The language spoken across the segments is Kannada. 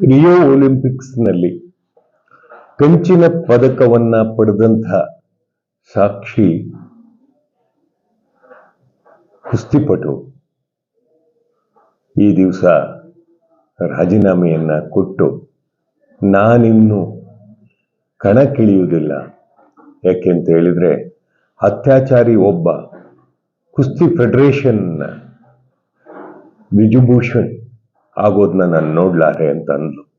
ರಿಯೋ ಒಲಿಂಪಿಕ್ಸ್ನಲ್ಲಿ ಕಂಚಿನ ಪದಕವನ್ನ ಪಡೆದಂಥ ಸಾಕ್ಷಿ ಕುಸ್ತಿಪಟು. ಈ ದಿವಸ ರಾಜೀನಾಮೆಯನ್ನ ಕೊಟ್ಟು ನಾನಿನ್ನು ಕಣಕ್ಕಿಳಿಯುವುದಿಲ್ಲ. ಯಾಕೆಂತ ಹೇಳಿದ್ರೆ ಅತ್ಯಾಚಾರಿ ಒಬ್ಬ ಕುಸ್ತಿ ಫೆಡರೇಷನ್ ವಿಜುಭೂಷಣ್ ಆಗೋದನ್ನ ನಾನು ನೋಡ್ಲಾರೆ ಅಂತ ಅಂದ್ಲು.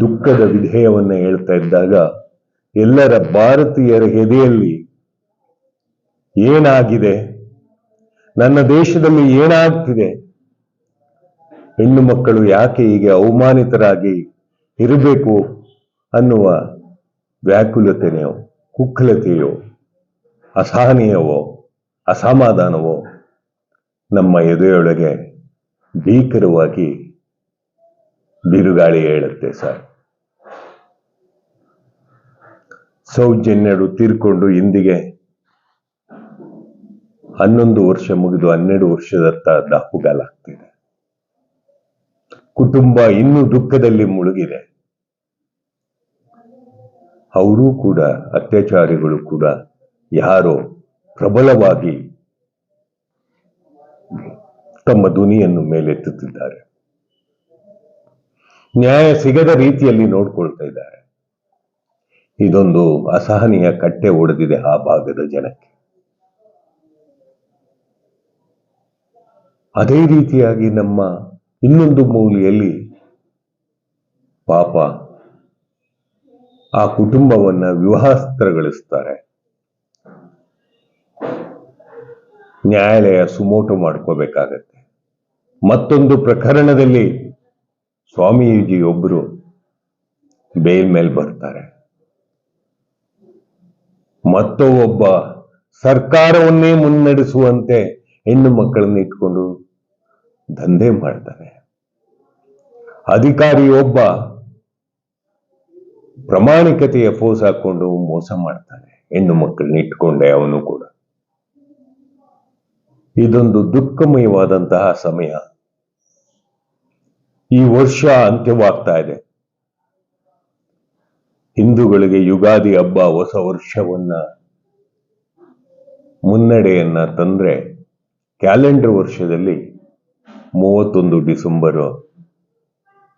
ದುಃಖದ ವಿಧೇಯವನ್ನ ಹೇಳ್ತಾ ಇದ್ದಾಗ ಎಲ್ಲರ ಭಾರತೀಯರ ಹೆದೆಯಲ್ಲಿ ಏನಾಗಿದೆ? ನನ್ನ ದೇಶದಲ್ಲಿ ಏನಾಗ್ತಿದೆ? ಹೆಣ್ಣು ಮಕ್ಕಳು ಯಾಕೆ ಹೀಗೆ ಅವಮಾನಿತರಾಗಿ ಇರಬೇಕು ಅನ್ನುವ ವ್ಯಾಕುಲತೆಯೋ ಕುಕ್ಕಲತೆಯೋ ಅಸಹನೀಯವೋ, ಅಸಮಾಧಾನವೋ ನಮ್ಮ ಎದೆಯೊಳಗೆ ಭೀಕರವಾಗಿ ಬಿರುಗಾಳಿ ಹೇಳುತ್ತೆ ಸರ್. ಸೌಜನ್ಯರು ತೀರ್ಕೊಂಡು ಇಂದಿಗೆ ಹನ್ನೊಂದು ವರ್ಷ ಮುಗಿದು ಹನ್ನೆರಡು ವರ್ಷದತ್ತ ದಾಪುಗಾಲಾಗ್ತಿದೆ ಕುಟುಂಬ ಇನ್ನೂ ದುಃಖದಲ್ಲಿ ಮುಳುಗಿದೆ. ಅವರೂ ಕೂಡ, ಅತ್ಯಾಚಾರಿಗಳು ಕೂಡ ಯಾರೋ ಪ್ರಬಲವಾಗಿ ತಮ್ಮ ಧ್ವನಿಯನ್ನು ಮೇಲೆತ್ತುತ್ತಿದ್ದಾರೆ. ನ್ಯಾಯ ಸಿಗದ ರೀತಿಯಲ್ಲಿ ನೋಡ್ಕೊಳ್ತಾ ಇದ್ದಾರೆ. ಇದೊಂದು ಅಸಹನೀಯ ಕಟ್ಟೆ ಒಡೆದಿದೆ ಆ ಭಾಗದ ಜನಕ್ಕೆ. ಅದೇ ರೀತಿಯಾಗಿ ನಮ್ಮ ಇನ್ನೊಂದು ಮೂಲೆಯಲ್ಲಿ ಪಾಪ ಆ ಕುಟುಂಬವನ್ನ ವಿವಾಹಸ್ಥರಗೊಳಿಸ್ತಾರೆ ನ್ಯಾಯಾಲಯ ಸುಮೋಟು ಮಾಡ್ಕೋಬೇಕಾಗತ್ತೆ. ಮತ್ತೊಂದು ಪ್ರಕರಣದಲ್ಲಿ ಸ್ವಾಮೀಜಿ ಒಬ್ಬರು ಬೇಲ್ ಮೇಲೆ ಬರ್ತಾರೆ. ಮತ್ತೋ ಒಬ್ಬ ಸರ್ಕಾರವನ್ನೇ ಮುನ್ನಡೆಸುವಂತೆ ಹೆಣ್ಣು ಮಕ್ಕಳನ್ನ ಇಟ್ಕೊಂಡು ದಂಧೆ ಮಾಡ್ತಾರೆ. ಅಧಿಕಾರಿ ಒಬ್ಬ ಪ್ರಾಮಾಣಿಕತೆಯ ಫೋಸ್ ಹಾಕೊಂಡು ಮೋಸ ಮಾಡ್ತಾನೆ ಹೆಣ್ಣು ಮಕ್ಕಳನ್ನ ಇಟ್ಕೊಂಡೆ ಅವನು ಕೂಡ. ಇದೊಂದು ದುಃಖಮಯವಾದಂತಹ ಸಮಯ. ಈ ವರ್ಷ ಅಂತ್ಯವಾಗ್ತಾ ಇದೆ. ಹಿಂದೂಗಳಿಗೆ ಯುಗಾದಿ ಹಬ್ಬ ಹೊಸ ವರ್ಷವನ್ನ ಮುನ್ನಡೆಯನ್ನ ತಂದ್ರೆ ಕ್ಯಾಲೆಂಡರ್ ವರ್ಷದಲ್ಲಿ ಮೂವತ್ತೊಂದು ಡಿಸೆಂಬರ್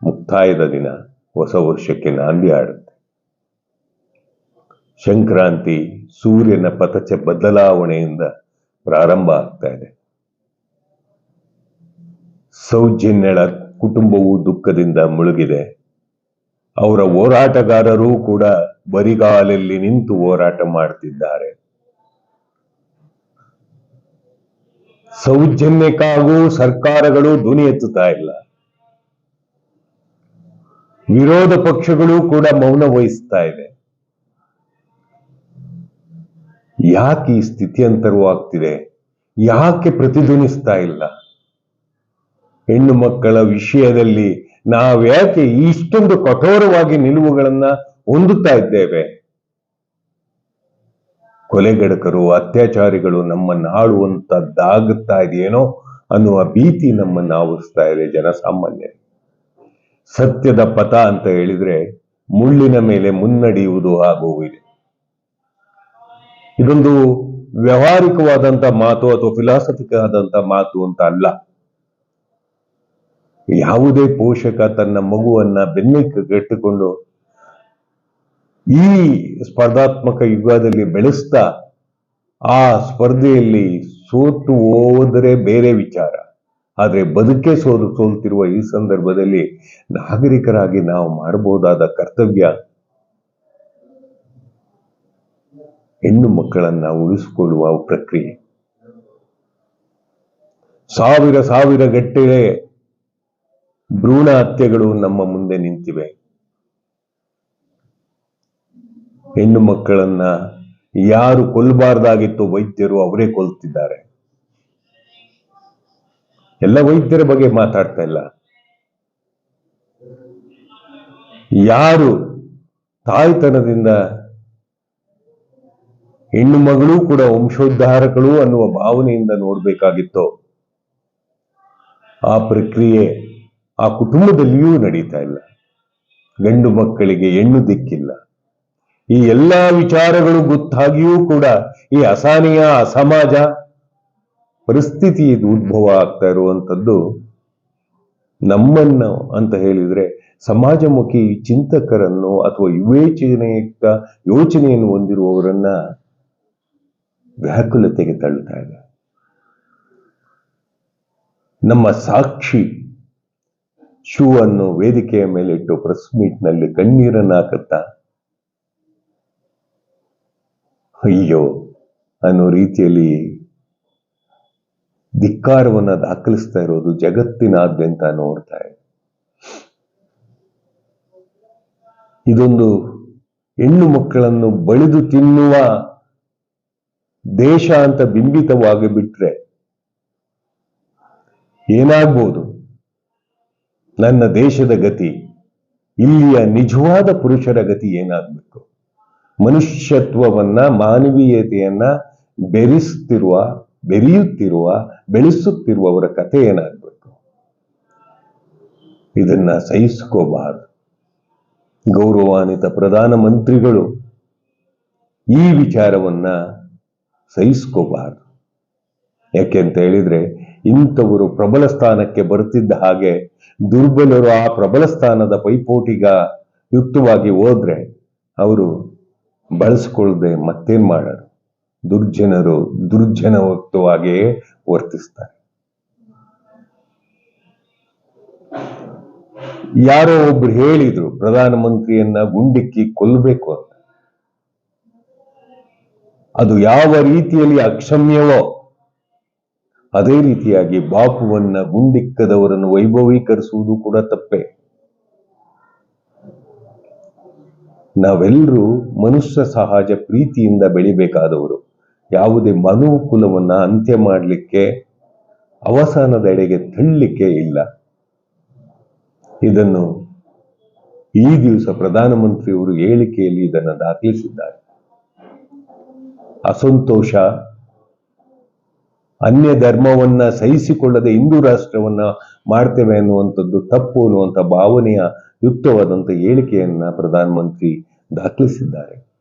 ಮುಕ್ತಾಯದ ದಿನ ಹೊಸ ವರ್ಷಕ್ಕೆ ನಾಂದಿ ಆಡುತ್ತೆ ಸಂಕ್ರಾಂತಿ ಸೂರ್ಯನ ಪಥಚ ಬದಲಾವಣೆಯಿಂದ ಪ್ರಾರಂಭ ಆಗ್ತಾ ಇದೆ. ಸೌಜನ್ಯಳ ಕುಟುಂಬವು ದುಃಖದಿಂದ ಮುಳುಗಿದೆ. ಅವರ ಹೋರಾಟಗಾರರು ಕೂಡ ಬರಿಗಾಲಲ್ಲಿ ನಿಂತು ಹೋರಾಟ ಮಾಡ್ತಿದ್ದಾರೆ. ಸೌಜನ್ಯಕ್ಕಾಗೂ ಸರ್ಕಾರಗಳು ಧ್ವನಿ ಎತ್ತುತ್ತಾ ಇಲ್ಲ. ವಿರೋಧ ಪಕ್ಷಗಳು ಕೂಡ ಮೌನ ವಹಿಸ್ತಾ ಇದೆ. ಯಾಕೆ ಈ ಸ್ಥಿತಿಯಂತರವೂ ಆಗ್ತಿದೆ? ಯಾಕೆ ಪ್ರತಿಧ್ವನಿಸ್ತಾ ಇಲ್ಲ? ಹೆಣ್ಣು ಮಕ್ಕಳ ವಿಷಯದಲ್ಲಿ ನಾವ್ಯಾಕೆ ಇಷ್ಟೊಂದು ಕಠೋರವಾಗಿ ನಿಲುವುಗಳನ್ನ ಹೊಂದುತ್ತಾ ಇದ್ದೇವೆ? ಕೊಲೆಗಡಕರು ಅತ್ಯಾಚಾರಿಗಳು ನಮ್ಮನ್ನು ಆಳುವಂತದ್ದಾಗುತ್ತಾ ಇದೆಯೇನೋ ಅನ್ನುವ ಭೀತಿ ನಮ್ಮನ್ನು ಆವರಿಸ್ತಾ ಇದೆ ಜನಸಾಮಾನ್ಯ ಸತ್ಯದ ಪಥ ಅಂತ ಹೇಳಿದ್ರೆ ಮುಳ್ಳಿನ ಮೇಲೆ ಮುನ್ನಡೆಯುವುದು ಹಾಗೂ ಇದೆ ಇದೊಂದು ವ್ಯವಹಾರಿಕವಾದಂತ ಮಾತು ಅಥವಾ ಫಿಲಾಸಫಿಕ್ ಆದಂತ ಮಾತು ಅಂತ ಅಲ್ಲ. ಯಾವುದೇ ಪೋಷಕ ತನ್ನ ಮಗುವನ್ನ ಬೆನ್ನಿಗೆ ಕಟ್ಟಿಕೊಂಡು ಈ ಸ್ಪರ್ಧಾತ್ಮಕ ಯುಗದಲ್ಲಿ ಬೆಳೆಸ್ತಾ ಆ ಸ್ಪರ್ಧೆಯಲ್ಲಿ ಸೋತು ಹೋದರೆ ಬೇರೆ ವಿಚಾರ. ಆದ್ರೆ ಬದುಕೆ ಸೋಲು, ಸೋಲ್ತಿರುವ ಈ ಸಂದರ್ಭದಲ್ಲಿ ನಾಗರಿಕರಾಗಿ ನಾವು ಮಾಡಬಹುದಾದ ಕರ್ತವ್ಯ ಹೆಣ್ಣು ಮಕ್ಕಳನ್ನ ಉಳಿಸಿಕೊಳ್ಳುವ ಪ್ರಕ್ರಿಯೆ. ಸಾವಿರ ಸಾವಿರ ಗಟ್ಟಲೆ ಭ್ರೂಣ ಹತ್ಯೆಗಳು ನಮ್ಮ ಮುಂದೆ ನಿಂತಿವೆ. ಹೆಣ್ಣು ಮಕ್ಕಳನ್ನ ಯಾರು ಕೊಲ್ಲಬಾರ್ದಾಗಿತ್ತು ವೈದ್ಯರು ಅವರೇ ಕೊಲ್ತಿದ್ದಾರೆ. ಎಲ್ಲ ವೈದ್ಯರ ಬಗ್ಗೆ ಮಾತಾಡ್ತಾ ಇಲ್ಲ. ಯಾರು ತಾಯ್ತನದಿಂದ ಹೆಣ್ಣು ಮಗಳು ಕೂಡ ವಂಶೋದ್ಧಾರಕಳು ಅನ್ನುವ ಭಾವನೆಯಿಂದ ನೋಡಬೇಕಾಗಿತ್ತು. ಆ ಪ್ರಕ್ರಿಯೆ ಆ ಕುಟುಂಬದಲ್ಲಿಯೂ ನಡೀತಾ ಇಲ್ಲ. ಗಂಡು ಮಕ್ಕಳಿಗೆ ಹೆಣ್ಣು ದಿಕ್ಕಿಲ್ಲ. ಈ ಎಲ್ಲಾ ವಿಚಾರಗಳು ಗೊತ್ತಾಗಿಯೂ ಕೂಡ ಈ ಅಸಹನೀಯ, ಅಸಮಾಜ ಪರಿಸ್ಥಿತಿ ಇದು ಉದ್ಭವ ಆಗ್ತಾ ಇರುವಂಥದ್ದು. ನಮ್ಮನ್ನು ಅಂತ ಹೇಳಿದ್ರೆ ಸಮಾಜಮುಖಿ ಚಿಂತಕರನ್ನು ಅಥವಾ ವಿವೇಚನೆಯುಕ್ತ ಯೋಚನೆಯನ್ನು ಹೊಂದಿರುವವರನ್ನ ವ್ಯಾಕುಲತೆಗೆ ತಳ್ಳುತ್ತಾ ಇದೆ. ನಮ್ಮ ಸಾಕ್ಷಿ ಶೂ ಅನ್ನು ವೇದಿಕೆಯ ಮೇಲೆ ಇಟ್ಟು ಪ್ರೆಸ್ ಮೀಟ್ನಲ್ಲಿ ಕಣ್ಣೀರನ್ನ ಹಾಕುತ್ತಾ ಅಯ್ಯೋ, ಅನ್ನೋ ರೀತಿಯಲ್ಲಿ ಧಿಕ್ಕಾರವನ್ನು ದಾಖಲಿಸ್ತಾ ಇರೋದು ಜಗತ್ತಿನಾದ್ಯಂತ ನೋಡ್ತಾ ಇದೆ. ಇದೊಂದು ಹೆಣ್ಣು ಮಕ್ಕಳನ್ನು ಬಳಿದು ತಿನ್ನುವ ದೇಶ ಅಂತ ಬಿಂಬಿತವಾಗಿ ಬಿಟ್ರೆ ಏನಾಗ್ಬೋದು? ನನ್ನ ದೇಶದ ಗತಿ, ಇಲ್ಲಿಯ ನಿಜವಾದ ಪುರುಷರ ಗತಿ ಏನಾಗಬೇಕು? ಮನುಷ್ಯತ್ವವನ್ನ, ಮಾನವೀಯತೆಯನ್ನ ಬೆರೆಸ್ತಿರುವ, ಬೆರೆಯುತ್ತಿರುವ, ಬೆಳೆಸುತ್ತಿರುವವರ ಕಥೆ ಏನಾಗ್ಬೇಕು? ಇದನ್ನ ಸಹಿಸ್ಕೋಬಾರದು. ಗೌರವಾನ್ವಿತ ಪ್ರಧಾನಮಂತ್ರಿಗಳು ಈ ವಿಚಾರವನ್ನ ಸಹಿಸ್ಕೋಬಾರದು. ಯಾಕೆ ಅಂತ ಹೇಳಿದ್ರೆ, ಇಂಥವರು ಪ್ರಬಲ ಸ್ಥಾನಕ್ಕೆ ಬರುತ್ತಿದ್ದ ಹಾಗೆ ದುರ್ಬಲರು ಆ ಪ್ರಬಲ ಸ್ಥಾನದ ಪೈಪೋಟಿಗ ಯುಕ್ತವಾಗಿ ಹೋದ್ರೆ ಅವರು ಬಳಸ್ಕೊಳ್ಳದೆ ಮತ್ತೇನ್ ಮಾಡರು ದುರ್ಜನರು ದುರ್ಜನಯುಕ್ತವಾಗಿಯೇ ವರ್ತಿಸ್ತಾರೆ. ಯಾರೋ ಒಬ್ರು ಹೇಳಿದ್ರು, ಪ್ರಧಾನಮಂತ್ರಿಯನ್ನ ಗುಂಡಿಕ್ಕಿ ಕೊಲ್ಲಬೇಕು ಅಂತ. ಅದು ಯಾವ ರೀತಿಯಲ್ಲಿ ಅಕ್ಷಮ್ಯವೋ, ಅದೇ ರೀತಿಯಾಗಿ ಬಾಪುವನ್ನ ಗುಂಡಿಕ್ಕದವರನ್ನು ವೈಭವೀಕರಿಸುವುದು ಕೂಡ ತಪ್ಪೆ. ನಾವೆಲ್ಲರೂ ಮನುಷ್ಯ ಸಹಜ ಪ್ರೀತಿಯಿಂದ ಬೆಳಿಬೇಕಾದವರು. ಯಾವುದೇ ಮನುಕುಲವನ್ನ ಅಂತ್ಯ ಮಾಡಲಿಕ್ಕೆ ಅವಸಾನದೆಡೆಗೆ ತಳ್ಳಿಕ್ಕೆ ಇಲ್ಲ. ಇದನ್ನು ಈ ದಿವಸ ಪ್ರಧಾನಮಂತ್ರಿಯವರು ಹೇಳಿಕೆಯಲ್ಲಿ ಇದನ್ನು ದಾಖಲಿಸಿದ್ದಾರೆ. ಅಸಂತೋಷ ಅನ್ಯ ಧರ್ಮವನ್ನ ಸಹಿಸಿಕೊಳ್ಳದೆ ಹಿಂದೂ ರಾಷ್ಟ್ರವನ್ನ ಮಾಡ್ತೇವೆ ಅನ್ನುವಂಥದ್ದು ತಪ್ಪು ಅನ್ನುವಂಥ ಭಾವನೆಯ ಯುಕ್ತವಾದಂಥ ಹೇಳಿಕೆಯನ್ನ ಪ್ರಧಾನಮಂತ್ರಿ ದಾಖಲಿಸಿದ್ದಾರೆ.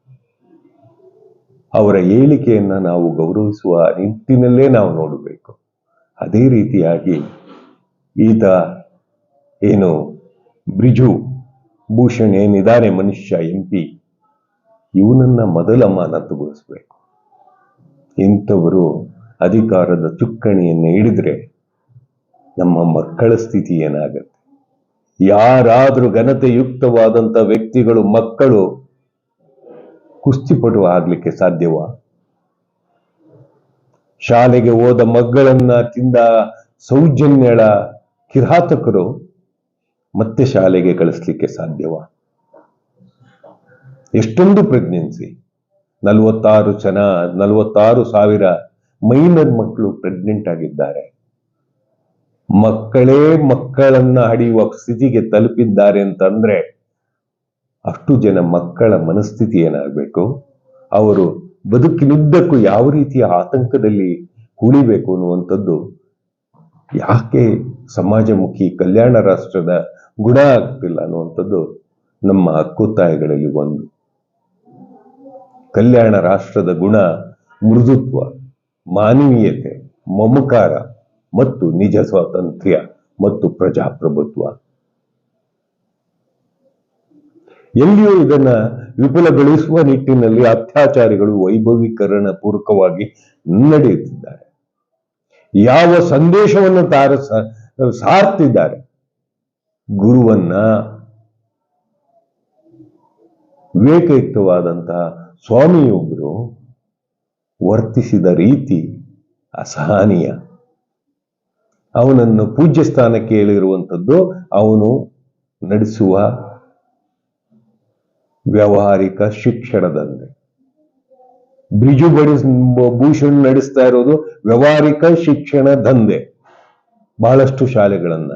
ಅವರ ಹೇಳಿಕೆಯನ್ನ ನಾವು ಗೌರವಿಸುವ ನಿಟ್ಟಿನಲ್ಲೇ ನಾವು ನೋಡಬೇಕು. ಅದೇ ರೀತಿಯಾಗಿ ಈತ ಏನು ಬ್ರಿಜು ಭೂಷಣ್ ಏನಿದ್ದಾರೆ ಮನುಷ್ಯ, ಎಂ ಪಿ, ಇವನನ್ನ ಮೊದಲ ಅಮಾನತುಗೊಳಿಸಬೇಕು ಇಂಥವರು ಅಧಿಕಾರದ ಚುಕ್ಕಣಿಯನ್ನು ಹಿಡಿದ್ರೆ ನಮ್ಮ ಮಕ್ಕಳ ಸ್ಥಿತಿ ಏನಾಗುತ್ತೆ? ಯಾರಾದರೂ ಘನತೆಯುಕ್ತವಾದಂಥ ವ್ಯಕ್ತಿಗಳು, ಮಕ್ಕಳು ಕುಸ್ತಿಪಟು ಆಗ್ಲಿಕ್ಕೆ ಸಾಧ್ಯವಾ? ಶಾಲೆಗೆ ಹೋದ ಮಕ್ಕಳನ್ನ ತಿಂದ ಸೌಜನ್ಯಳ ಕಿರಾತಕರು ಮತ್ತೆ ಶಾಲೆಗೆ ಕಳಿಸ್ಲಿಕ್ಕೆ ಸಾಧ್ಯವಾ? ಎಷ್ಟೊಂದು ಪ್ರೆಗ್ನೆನ್ಸಿ ನಲವತ್ತಾರು ಜನ, ನಲವತ್ತಾರು ಸಾವಿರ ಮೈನರ್ ಮಕ್ಕಳು ಪ್ರೆಗ್ನೆಂಟ್ ಆಗಿದ್ದಾರೆ. ಮಕ್ಕಳೇ ಮಕ್ಕಳನ್ನ ಹಡಿಯುವ ಸ್ಥಿತಿಗೆ ತಲುಪಿದ್ದಾರೆ ಅಂತಂದ್ರೆ ಅಷ್ಟು ಜನ ಮಕ್ಕಳ ಮನಸ್ಥಿತಿ ಏನಾಗಬೇಕು? ಅವರು ಬದುಕಿನುದ್ದಕ್ಕೂ ಯಾವ ರೀತಿಯ ಆತಂಕದಲ್ಲಿ ಉಳಿಬೇಕು ಅನ್ನುವಂಥದ್ದು ಯಾಕೆ ಸಮಾಜಮುಖಿ ಕಲ್ಯಾಣ ರಾಷ್ಟ್ರದ ಗುಣ ಆಗ್ತಿಲ್ಲ ಅನ್ನುವಂಥದ್ದು ನಮ್ಮ ಹಕ್ಕೊತ್ತಾಯಗಳಲ್ಲಿ ಒಂದು. ಕಲ್ಯಾಣ ರಾಷ್ಟ್ರದ ಗುಣ, ಮೃದುತ್ವ, ಮಾನವೀಯತೆ, ಮಮಕಾರ ಮತ್ತು ನಿಜ ಸ್ವಾತಂತ್ರ್ಯ ಮತ್ತು ಪ್ರಜಾಪ್ರಭುತ್ವ. ಎಲ್ಲಿಯೂ ಇದನ್ನ ವಿಪುಲಗೊಳಿಸುವ ನಿಟ್ಟಿನಲ್ಲಿ ಅತ್ಯಾಚಾರಿಗಳು ವೈಭವೀಕರಣ ಪೂರ್ವಕವಾಗಿ ನಡೆಯುತ್ತಿದ್ದಾರೆ. ಯಾವ ಸಂದೇಶವನ್ನು ತಾರ ಸಾರ್ತಿದ್ದಾರೆ? ಗುರುವನ್ನ, ವಿವೇಕಯುಕ್ತವಾದಂತಹ ಸ್ವಾಮಿಯೊಬ್ಬರು ವರ್ತಿಸಿದ ರೀತಿ ಅಸಹನೀಯ. ಅವನನ್ನು ಪೂಜ್ಯ ಸ್ಥಾನಕ್ಕೆ ಹೇಳಿರುವಂಥದ್ದು ಅವನು ನಡೆಸುವ ವ್ಯಾವಹಾರಿಕ ಶಿಕ್ಷಣದಂತೆ. ಬ್ರಿಜು ಬಡಿ ಭೂಷಣ್ ನಡೆಸ್ತಾ ಇರೋದು ವ್ಯವಹಾರಿಕ ಶಿಕ್ಷಣ ದಂಧೆ ಬಹಳಷ್ಟು ಶಾಲೆಗಳನ್ನ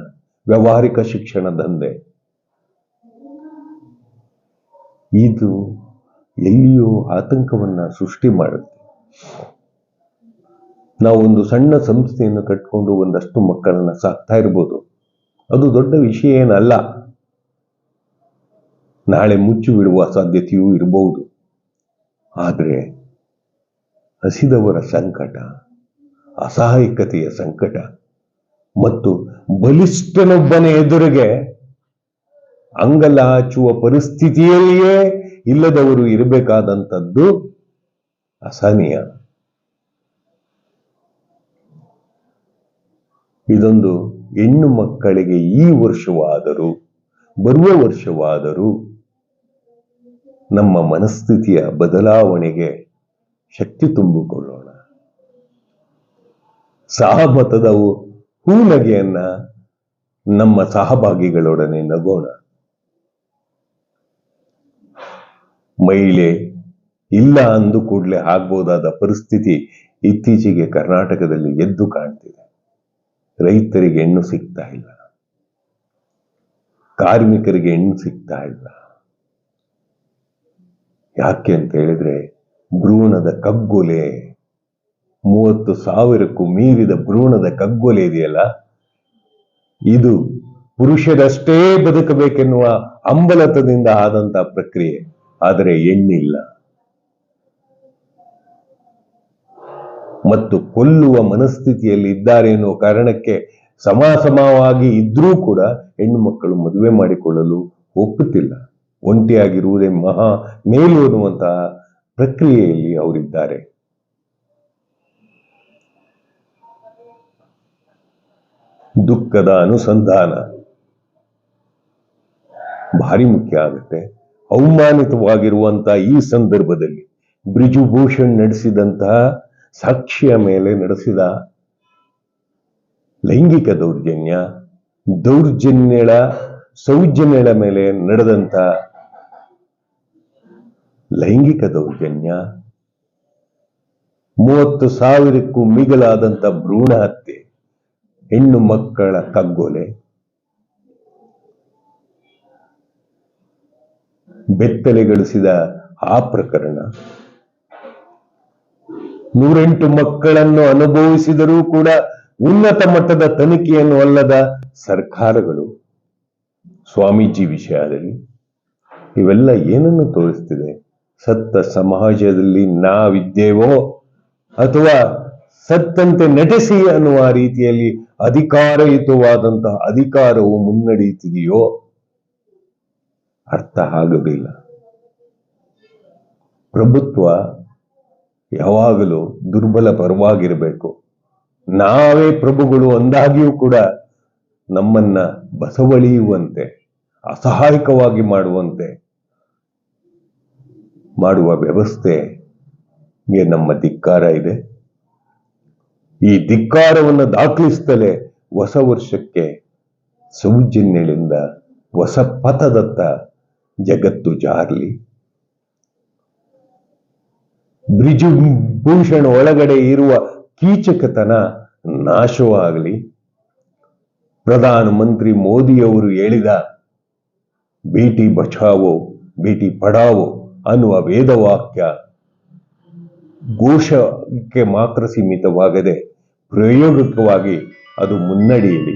ವ್ಯಾವಹಾರಿಕ ಶಿಕ್ಷಣ ದಂಧೆ ಇದು ಎಲ್ಲಿಯೂ ಆತಂಕವನ್ನ ಸೃಷ್ಟಿ ಮಾಡುತ್ತೆ. ನಾವು ಒಂದು ಸಣ್ಣ ಸಂಸ್ಥೆಯನ್ನು ಕಟ್ಕೊಂಡು ಒಂದಷ್ಟು ಮಕ್ಕಳನ್ನ ಸಾಕ್ತಾ ಇರ್ಬೋದು. ಅದು ದೊಡ್ಡ ವಿಷಯ ಏನಲ್ಲ. ನಾಳೆ ಮುಚ್ಚಿ ಬಿಡುವ ಸಾಧ್ಯತೆಯೂ ಇರಬಹುದು ಆದರೆ ಹಸಿದವರ ಸಂಕಟ, ಅಸಹಾಯಕತೆಯ ಸಂಕಟ ಮತ್ತು ಬಲಿಷ್ಠನೊಬ್ಬನ ಎದುರಿಗೆ ಅಂಗಲಾಚುವ ಪರಿಸ್ಥಿತಿಯಲ್ಲಿಯೇ ಇಲ್ಲದವರು ಇರಬೇಕಾದಂಥದ್ದು ಅಸಹನೀಯ. ಇದೊಂದು ಹೆಣ್ಣು ಮಕ್ಕಳಿಗೆ ಈ ವರ್ಷವಾದರೂ, ಬರುವ ವರ್ಷವಾದರೂ ನಮ್ಮ ಮನಸ್ಥಿತಿಯ ಬದಲಾವಣೆಗೆ ಶಕ್ತಿ ತುಂಬಿಕೊಳ್ಳೋಣ. ಸಹಮತದ ಹೂನಗೆಯನ್ನ ನಮ್ಮ ಸಹಭಾಗಿಗಳೊಡನೆ ನಗೋಣ. ಮಹಿಳೆ ಇಲ್ಲ ಅಂದು ಕೂಡಲೇ ಆಗ್ಬೋದಾದ ಪರಿಸ್ಥಿತಿ ಇತ್ತೀಚೆಗೆ ಕರ್ನಾಟಕದಲ್ಲಿ ಎದ್ದು ಕಾಣ್ತಿದೆ. ರೈತರಿಗೆ ಹೆಣ್ಣು ಸಿಗ್ತಾ ಇಲ್ಲ. ಕಾರ್ಮಿಕರಿಗೆ ಹೆಣ್ಣು ಸಿಗ್ತಾ ಇಲ್ಲ. ಯಾಕೆ ಅಂತ ಹೇಳಿದ್ರೆ ಭ್ರೂಣದ ಕಗ್ಗೊಲೆ, ಮೂವತ್ತು ಸಾವಿರಕ್ಕೂ ಮೀರಿದ ಭ್ರೂಣದ ಕಗ್ಗೊಲೆ ಇದೆಯಲ್ಲ? ಇದು ಪುರುಷರಷ್ಟೇ ಬದುಕಬೇಕೆನ್ನುವ ಅಂಬಲತದಿಂದ ಆದಂತ ಪ್ರಕ್ರಿಯೆ. ಆದರೆ ಹೆಣ್ಣಿಲ್ಲ ಮತ್ತು ಕೊಲ್ಲುವ ಮನಸ್ಥಿತಿಯಲ್ಲಿ ಇದ್ದಾರೆ ಎನ್ನುವ ಕಾರಣಕ್ಕೆ ಸಮಾಸಮವಾಗಿ ಇದ್ರೂ ಕೂಡ ಹೆಣ್ಣು ಮಕ್ಕಳು ಮದುವೆ ಮಾಡಿಕೊಳ್ಳಲು ಒಪ್ಪುತ್ತಿಲ್ಲ. ಒಂಟಿಯಾಗಿರುವುದೇ ಮಹಾ ಮೇಲು ಅನ್ನುವಂತಹ ಪ್ರಕ್ರಿಯೆಯಲ್ಲಿ ಅವರಿದ್ದಾರೆ. ದುಃಖದ ಅನುಸಂಧಾನ ಭಾರಿ ಮುಖ್ಯ ಆಗುತ್ತೆ. ಅವಮಾನಿತವಾಗಿರುವಂತಹ ಈ ಸಂದರ್ಭದಲ್ಲಿ ಬ್ರಿಜುಭೂಷಣ್ ನಡೆಸಿದಂತಹ ಸಾಕ್ಷಿಯ ಮೇಲೆ ನಡೆಸಿದ ಲೈಂಗಿಕ ದೌರ್ಜನ್ಯ, ದೌರ್ಜನ್ಯಳ, ಸೌಜನ್ಯಳ ಮೇಲೆ ನಡೆದಂತ ಲೈಂಗಿಕ ದೌರ್ಜನ್ಯ, ಮೂವತ್ತು ಸಾವಿರಕ್ಕೂ ಮಿಗಿಲಾದಂಥ ಭ್ರೂಣ ಹತ್ಯೆ, ಹೆಣ್ಣು ಮಕ್ಕಳ ಕಗ್ಗೊಲೆ. ಬೆತ್ತಲೆಗೊಳಿಸಿದ ಆ ಪ್ರಕರಣ. ನೂರೆಂಟು ಮಕ್ಕಳನ್ನು ಅನುಭವಿಸಿದರೂ ಕೂಡ ಉನ್ನತ ಮಟ್ಟದ ತನಿಖೆಯನ್ನು ಅಲ್ಲದ ಸರ್ಕಾರಗಳು, ಸ್ವಾಮೀಜಿ ವಿಷಯದಲ್ಲಿ ಇವೆಲ್ಲ ಏನನ್ನು ತೋರಿಸ್ತಿದೆ? ಸತ್ತ ಸಮಾಜದಲ್ಲಿ ನಾವಿದ್ದೇವೋ ಅಥವಾ ಸತ್ತಂತೆ ನಟಿಸಿ ಅನ್ನುವ ರೀತಿಯಲ್ಲಿ ಅಧಿಕಾರಯುತವಾದಂತಹ ಅಧಿಕಾರವು ಮುನ್ನಡೆಯುತ್ತಿದೆಯೋ? ಅರ್ಥ ಆಗೋದಿಲ್ಲ ಪ್ರಭುತ್ವ ಯಾವಾಗಲೂ ದುರ್ಬಲ ಪರವಾಗಿರಬೇಕು. ನಾವೇ ಪ್ರಭುಗಳು ಅಂದಾಗಿಯೂ ಕೂಡ ನಮ್ಮನ್ನ ಬಸವಳಿಯುವಂತೆ, ಅಸಹಾಯಕವಾಗಿ ಮಾಡುವಂತೆ ಮಾಡುವ ವ್ಯವಸ್ಥೆಗೆ ನಮ್ಮ ಧಿಕ್ಕಾರ ಇದೆ. ಈ ಧಿಕ್ಕಾರವನ್ನು ದಾಖಲಿಸುತ್ತಲೇ ಹೊಸ ವರ್ಷಕ್ಕೆ ಸೌಜನ್ಯಗಳಿಂದ ಹೊಸ ಪಥದತ್ತ ಜಗತ್ತು ಜಾರಲಿ. ಬ್ರಿಜುಭೂಷಣ ಒಳಗಡೆ ಇರುವ ಕೀಚಕತನ ನಾಶವಾಗಲಿ. ಪ್ರಧಾನ ಮಂತ್ರಿ ಮೋದಿಯವರು ಹೇಳಿದ, ಬೇಟಿ ಬಚಾವೋ, ಬೇಟಿ ಪಡಾವೋ ಅನ್ನುವ ವೇದವಾಕ್ಯ ಘೋಷಕ್ಕೆ ಮಾತ್ರ ಸೀಮಿತವಾಗದೆ ಪ್ರಾಯೋಗಿಕವಾಗಿ ಅದು ಮುನ್ನಡೆಯಲಿ.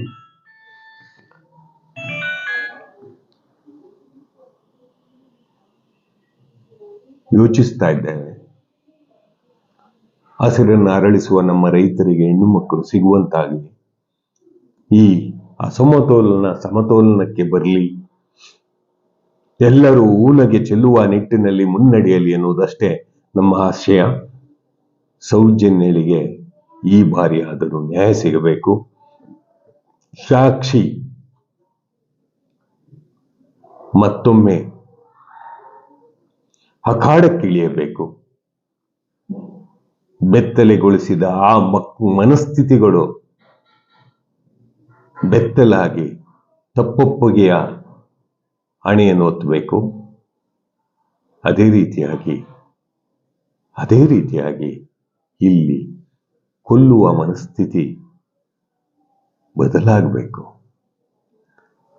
ಯೋಚಿಸ್ತಾ ಇದ್ದೇವೆ. ಹಸಿರನ್ನು ಅರಳಿಸುವ ನಮ್ಮ ರೈತರಿಗೆ ಹೆಣ್ಣು ಮಕ್ಕಳು ಸಿಗುವಂತಾಗಲಿ ಈ ಅಸಮತೋಲನ, ಸಮತೋಲನಕ್ಕೆ ಬರಲಿ. ಎಲ್ಲರೂ ಊನಗೆ ಚೆಲ್ಲುವ ನಿಟ್ಟಿನಲ್ಲಿ ಮುನ್ನಡೆಯಲಿ ಎನ್ನುವುದಷ್ಟೇ ನಮ್ಮ ಆಶಯ. ಸೌಜನ್ಯಳಿಗೆ ಈ ಬಾರಿ ಆದರೂ ನ್ಯಾಯ ಸಿಗಬೇಕು. ಸಾಕ್ಷಿ ಮತ್ತೊಮ್ಮೆ ಅಖಾಡಕ್ಕಿಳಿಯಬೇಕು. ಬೆತ್ತಲೆಗೊಳಿಸಿದ ಆ ಮಕ್, ಮನಸ್ಥಿತಿಗಳು ಬೆತ್ತಲಾಗಿ ತಪ್ಪೊಪ್ಪುಗೆಯ ಹಣೆಯನ್ನು ಒತ್ತಬೇಕು ಅದೇ ರೀತಿಯಾಗಿ ಅದೇ ರೀತಿಯಾಗಿ ಇಲ್ಲಿ ಕೊಲ್ಲುವ ಮನಸ್ಥಿತಿ ಬದಲಾಗಬೇಕು.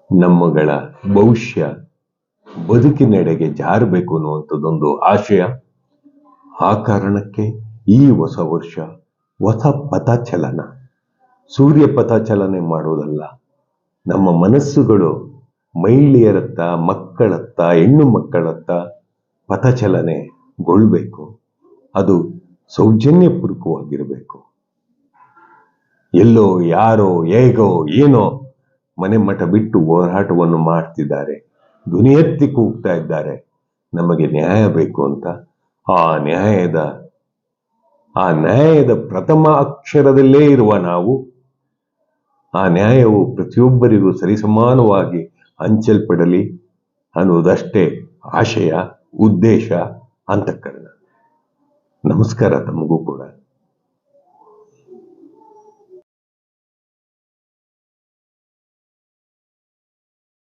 ನಮ್ಮಗಳ ಭವಿಷ್ಯ ಬದುಕಿನೆಡೆಗೆ ಜಾರಬೇಕು ಅನ್ನುವಂಥದ್ದೊಂದು ಆಶಯ. ಆ ಕಾರಣಕ್ಕೆ ಈ ಹೊಸ ವರ್ಷ ಹೊಸ ಪಥಚಲನ. ಸೂರ್ಯ ಪಥಚಲನೆ ಮಾಡೋದಲ್ಲ ನಮ್ಮ ಮನಸ್ಸುಗಳು ಮಹಿಳೆಯರತ್ತ, ಮಕ್ಕಳತ್ತ, ಹೆಣ್ಣು ಮಕ್ಕಳತ್ತ ಪಥಚಲನೆಗೊಳ್ಬೇಕು. ಅದು ಸೌಜನ್ಯಪೂರ್ವಕವಾಗಿರಬೇಕು. ಎಲ್ಲೋ ಯಾರೋ ಹೇಗೋ ಏನೋ ಮನೆ ಮಠ ಬಿಟ್ಟು ಹೋರಾಟವನ್ನು ಮಾಡ್ತಿದ್ದಾರೆ. ಧ್ವನಿ ಎತ್ತಿ ಕೂಗ್ತಾ ಇದ್ದಾರೆ. ನಮಗೆ ನ್ಯಾಯ ಬೇಕು ಅಂತ. ಆ ನ್ಯಾಯದ ಆ ನ್ಯಾಯದ ಪ್ರಥಮ ಅಕ್ಷರದಲ್ಲೇ ಇರುವ ನಾವು, ಆ ನ್ಯಾಯವು ಪ್ರತಿಯೊಬ್ಬರಿಗೂ ಸರಿಸಮಾನವಾಗಿ ಹಂಚಲ್ಪಡಲಿ ಅನ್ನುವುದಷ್ಟೇ ಆಶಯ, ಉದ್ದೇಶ, ಅಂತಃಕರಣ. ನಮಸ್ಕಾರ ತಮಗೂ ಕೂಡ.